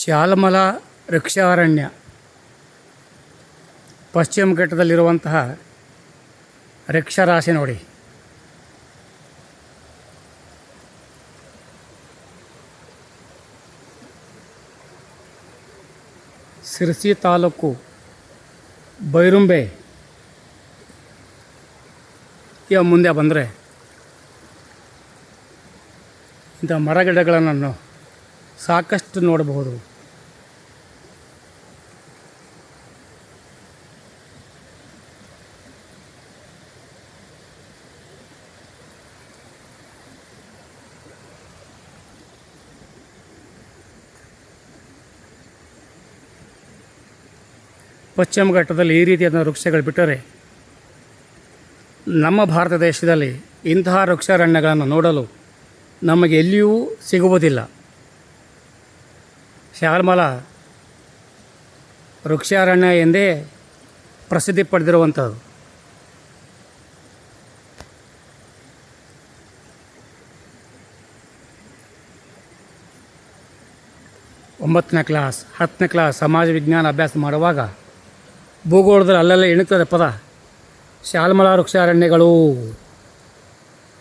ಶಾಲಮಲ ವೃಕ್ಷಾರಣ್ಯ ಪಶ್ಚಿಮ ಘಟ್ಟದಲ್ಲಿರುವಂತಹ ವೃಕ್ಷರಾಶಿ ನೋಡಿ. ಸಿರ್ಸಿ ತಾಲೂಕು ಬೈರುಂಬೆ ಇವ ಮುಂದೆ ಬಂದರೆ ಇಂಥ ಮರಗಿಡಗಳನ್ನು ಸಾಕಷ್ಟು ನೋಡಬಹುದು. ಪಶ್ಚಿಮ ಘಟ್ಟದಲ್ಲಿ ಈ ರೀತಿಯಾದ ವೃಕ್ಷಗಳು ಬಿಟ್ಟರೆ ನಮ್ಮ ಭಾರತ ದೇಶದಲ್ಲಿ ಇಂತಹ ವೃಕ್ಷಾರಣ್ಯಗಳನ್ನು ನೋಡಲು ನಮಗೆ ಎಲ್ಲಿಯೂ ಸಿಗುವುದಿಲ್ಲ. ಶಾಲ್ಮಲ ವೃಕ್ಷಾರಣ್ಯ ಎಂದೇ ಪ್ರಸಿದ್ಧಿ ಪಡೆದಿರುವಂಥದ್ದು. ಒಂಬತ್ತನೇ ಕ್ಲಾಸ್, ಹತ್ತನೇ ಕ್ಲಾಸ್ ಸಮಾಜ ವಿಜ್ಞಾನ ಅಭ್ಯಾಸ ಮಾಡುವಾಗ ಭೂಗೋಳದಲ್ಲಿ ಅಲ್ಲೆಲ್ಲ ಎಣಿತದೆ ಪದ. ಶಾಲ್ಮಲ ವೃಕ್ಷಾರಣ್ಯಗಳು.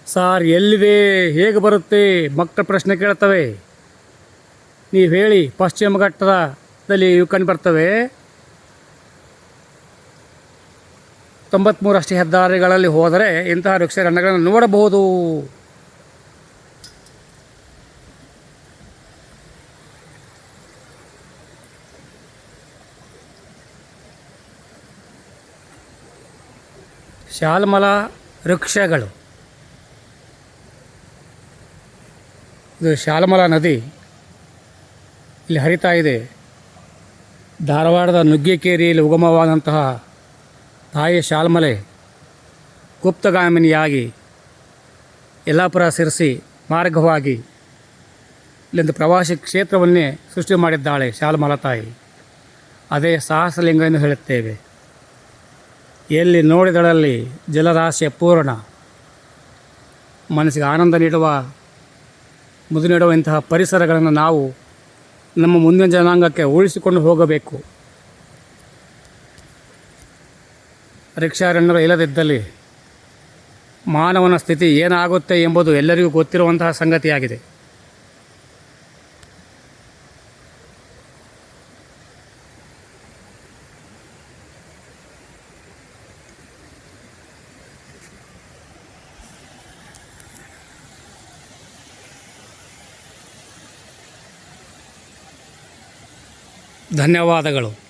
ಸಾರ್ ಎಲ್ಲಿದೆ, ಹೇಗೆ ಬರುತ್ತೆ, ಮಕ್ಕಳ ಪ್ರಶ್ನೆ ಕೇಳ್ತವೆ. ನೀವು ಹೇಳಿ, ಪಶ್ಚಿಮ ಘಟ್ಟದಲ್ಲಿ ಇವು ಕಂಡು ಬರ್ತವೆ. ತೊಂಬತ್ತ್ಮೂರಷ್ಟು ಹೆದ್ದಾರಿಗಳಲ್ಲಿ ಹೋದರೆ ಇಂತಹ ವೃಕ್ಷಾರಣ್ಯಗಳನ್ನು ನೋಡಬಹುದು. ಶಾಲ್ಮಲ ವೃಕ್ಷಗಳು ಇದು ಶಾಲ್ಮಲ ನದಿ. ಇಲ್ಲಿ ಹರಿತಾ ಇದೆ. ಧಾರವಾಡದ ನುಗ್ಗಿಕೇರಿಯಲ್ಲಿ ಉಗಮವಾದಂತಹ ತಾಯಿ ಶಾಲ್ಮಲೆ ಗುಪ್ತಗಾಮಿನಿಯಾಗಿ ಯಲ್ಲಾಪುರ ಸಿರಿಸಿ ಮಾರ್ಗವಾಗಿ ಇಲ್ಲಿಂದ ಪ್ರವಾಸಿ ಕ್ಷೇತ್ರವನ್ನೇ ಸೃಷ್ಟಿ ಮಾಡಿದ್ದಾಳೆ ಶಾಲ್ಮಲ ತಾಯಿ. ಅದೇ ಸಾಹಸಲಿಂಗ ಎಂದು ಹೇಳುತ್ತೇವೆ. ಎಲ್ಲಿ ನೋಡಿದಳಲ್ಲಿ ಜಲರಾಶಿಯ ಪೂರ್ಣ. ಮನಸ್ಸಿಗೆ ಆನಂದ ನೀಡುವ ಮುದು ನೀಡುವಂತಹ ಪರಿಸರಗಳನ್ನು ನಾವು ನಮ್ಮ ಮುಂದಿನ ಜನಾಂಗಕ್ಕೆ ಉಳಿಸಿಕೊಂಡು ಹೋಗಬೇಕು. ರಿಕ್ಷಾರಣ್ಯರು ಇಲ್ಲದಿದ್ದಲ್ಲಿ ಮಾನವನ ಸ್ಥಿತಿ ಏನಾಗುತ್ತೆ ಎಂಬುದು ಎಲ್ಲರಿಗೂ ಗೊತ್ತಿರುವಂತಹ ಸಂಗತಿಯಾಗಿದೆ. ಧನ್ಯವಾದಗಳು.